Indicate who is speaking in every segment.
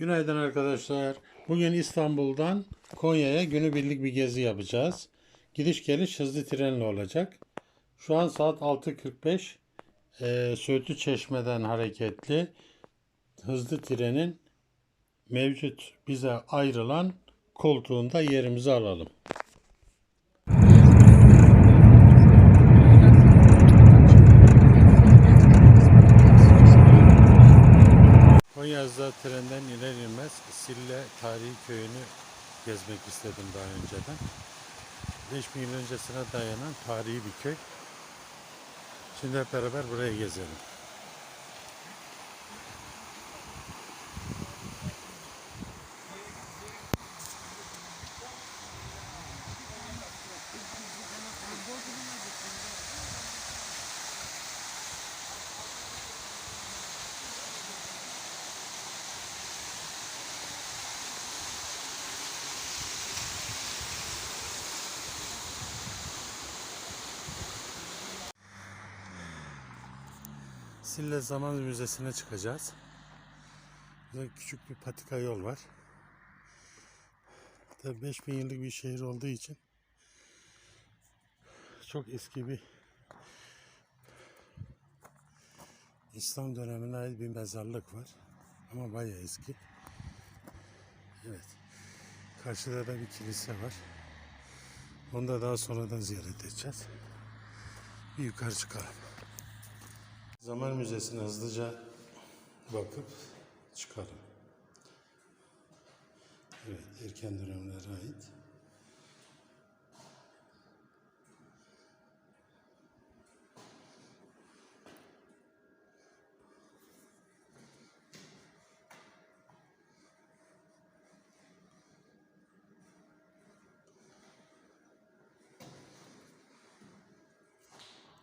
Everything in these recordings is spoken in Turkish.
Speaker 1: Günaydın arkadaşlar. Bugün İstanbul'dan Konya'ya günübirlik bir gezi yapacağız. Gidiş geliş hızlı trenle olacak. Şu an saat 6.45. Ee, Söğütlü Çeşme'den hareketli hızlı trenin mevcut bize ayrılan koltuğunda yerimizi alalım. Konya Hızlı trenden iner inmez Sille Tarihi Köyü'nü gezmek istedim daha önceden. 5000 yıl öncesine dayanan tarihi bir köy. Şimdi hep beraber buraya gezelim. Sille Zaman Müzesi'ne çıkacağız. Burada küçük bir patika yol var. Tabii 5000 yıllık bir şehir olduğu için çok eski bir İslam dönemine ait bir mezarlık var. Ama bayağı eski. Evet. Karşıda da bir kilise var. Onu da daha sonradan ziyaret edeceğiz. Bir yukarı çıkalım. Zaman Müzesi'ne hızlıca bakıp çıkalım. Evet, erken dönemlere ait.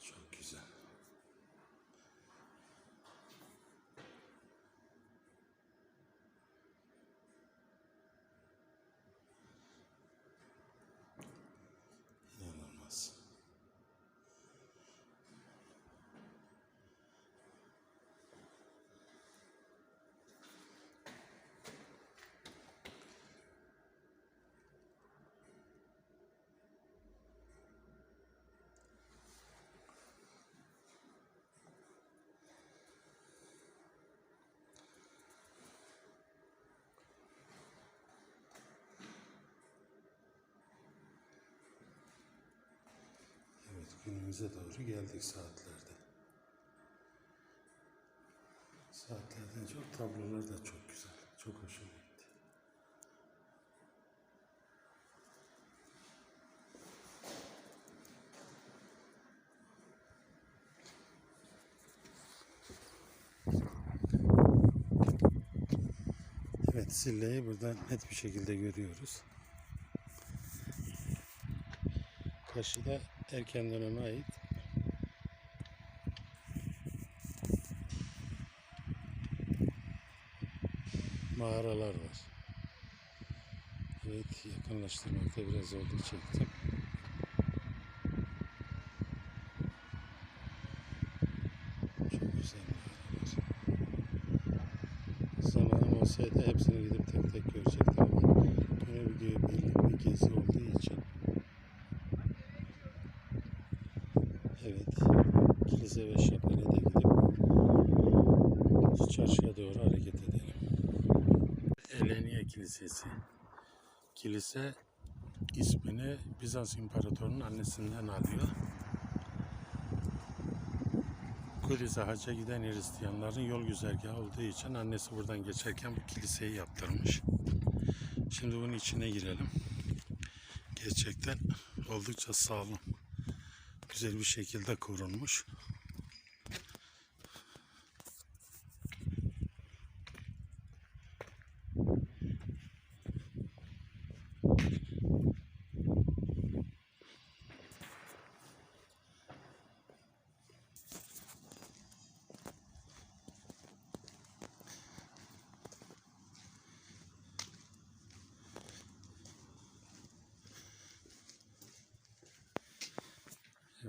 Speaker 1: Çok güzel. İnanılmaz. Evet, günümüze doğru geldik saatlerde. Saatlerden çok tablolar da çok güzel. Çok hoşuma gitti. Evet, Sille'yi buradan net bir şekilde görüyoruz. Karşıda erken döneme ait mağaralar var. Evet yakınlaştırmakta biraz zorluk çektim. Çok güzel mağaralar. Zamanım olsaydı hepsini gidip tek tek görecektim ama yine video birlik bir gezi olduğu için Evet. Kilise ve şapele de gidip çarşıya doğru hareket edelim. Eleniye Kilisesi. Kilise ismini Bizans İmparatorunun annesinden alıyor. Kudüs'e hacca giden Hristiyanların yol güzergahı olduğu için annesi buradan geçerken bu kiliseyi yaptırmış. Şimdi bunun içine girelim. Gerçekten oldukça sağlam güzel bir şekilde korunmuş.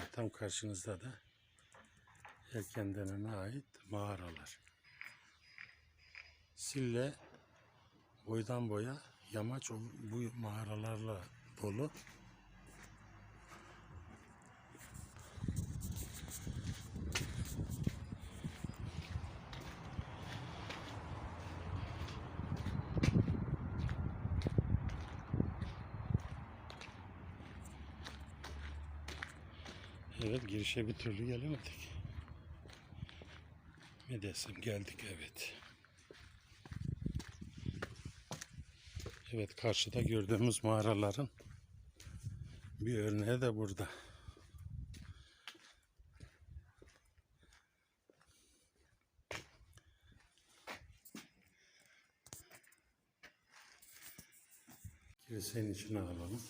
Speaker 1: Evet tam karşınızda da erken döneme ait mağaralar. Sille Boydan boya yamaç bu mağaralarla dolu. Evet girişe bir türlü gelemedik. Ne desem geldik evet. Evet karşıda gördüğümüz mağaraların bir örneği de burada. Kilisenin içine alalım.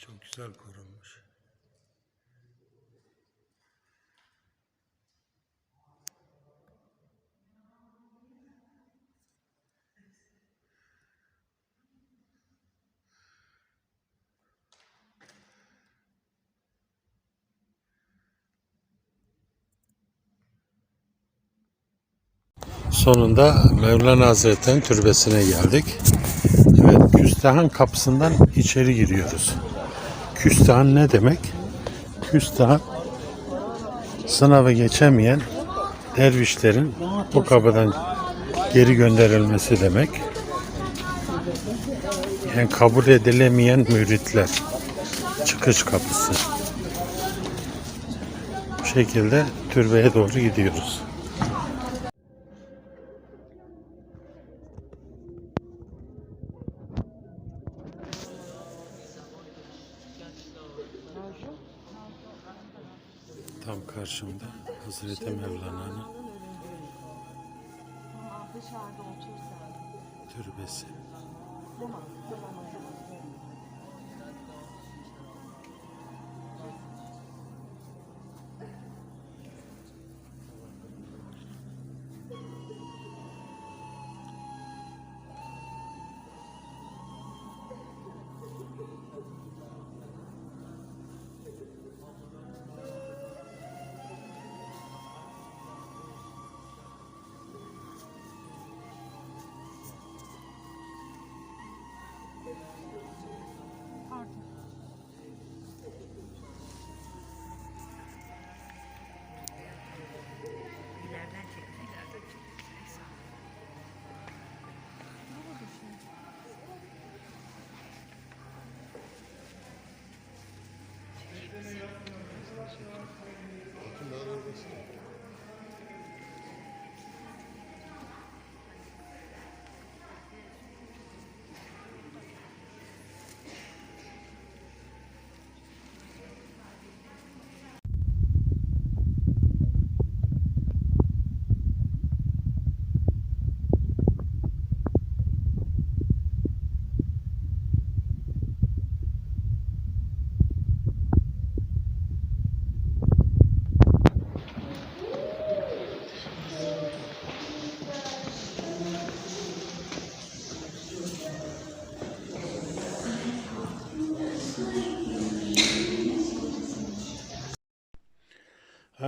Speaker 1: Çok güzel korunmuş. Sonunda Mevlana Hazretleri'nin türbesine geldik. Evet, Küstah'ın kapısından içeri giriyoruz. Küstah'ın ne demek? Küstah sınavı geçemeyen dervişlerin bu kapıdan geri gönderilmesi demek. Yani kabul edilemeyen müritler. Çıkış kapısı. Bu şekilde türbeye doğru gidiyoruz. Tam karşımda Hazreti Mevlana'nın
Speaker 2: Dışarıda otursan.
Speaker 1: türbesi.
Speaker 2: Tamam, tamam o zaman.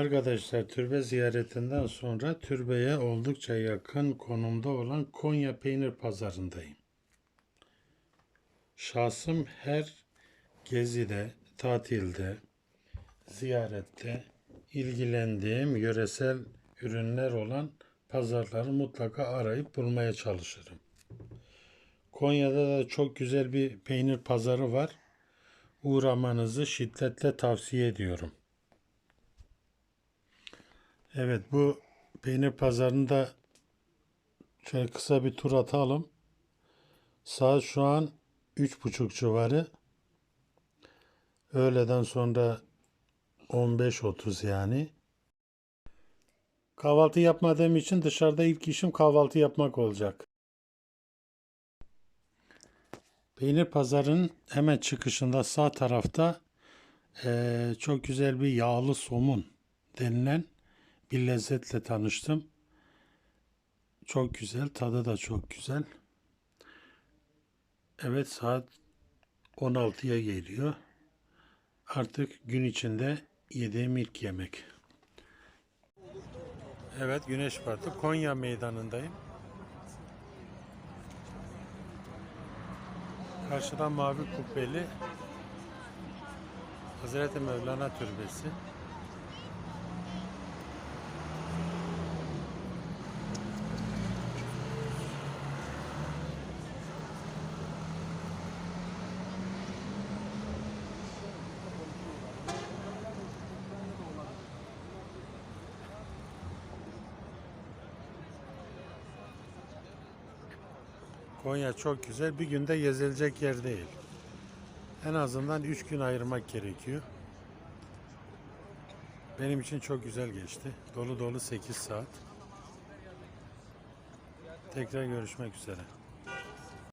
Speaker 1: Arkadaşlar türbe ziyaretinden sonra türbeye oldukça yakın konumda olan Konya Peynir Pazarı'ndayım. Şahsım her gezide, tatilde, ziyarette ilgilendiğim yöresel ürünler olan pazarları mutlaka arayıp bulmaya çalışırım. Konya'da da çok güzel bir peynir pazarı var. Uğramanızı şiddetle tavsiye ediyorum. Evet bu peynir pazarında şöyle kısa bir tur atalım. Saat şu an üç buçuk civarı. Öğleden sonra 15.30 yani. Kahvaltı yapmadığım için dışarıda ilk işim kahvaltı yapmak olacak. Peynir pazarının hemen çıkışında sağ tarafta eee, çok güzel bir yağlı somun denilen bir lezzetle tanıştım. Çok güzel, tadı da çok güzel. Evet saat 16'ya geliyor. Artık gün içinde yediğim ilk yemek. Evet güneş batı Konya meydanındayım. Karşıdan mavi kubbeli Hazreti Mevlana Türbesi. Konya çok güzel. Bir günde gezilecek yer değil. En azından 3 gün ayırmak gerekiyor. Benim için çok güzel geçti. Dolu dolu 8 saat. Tekrar görüşmek üzere.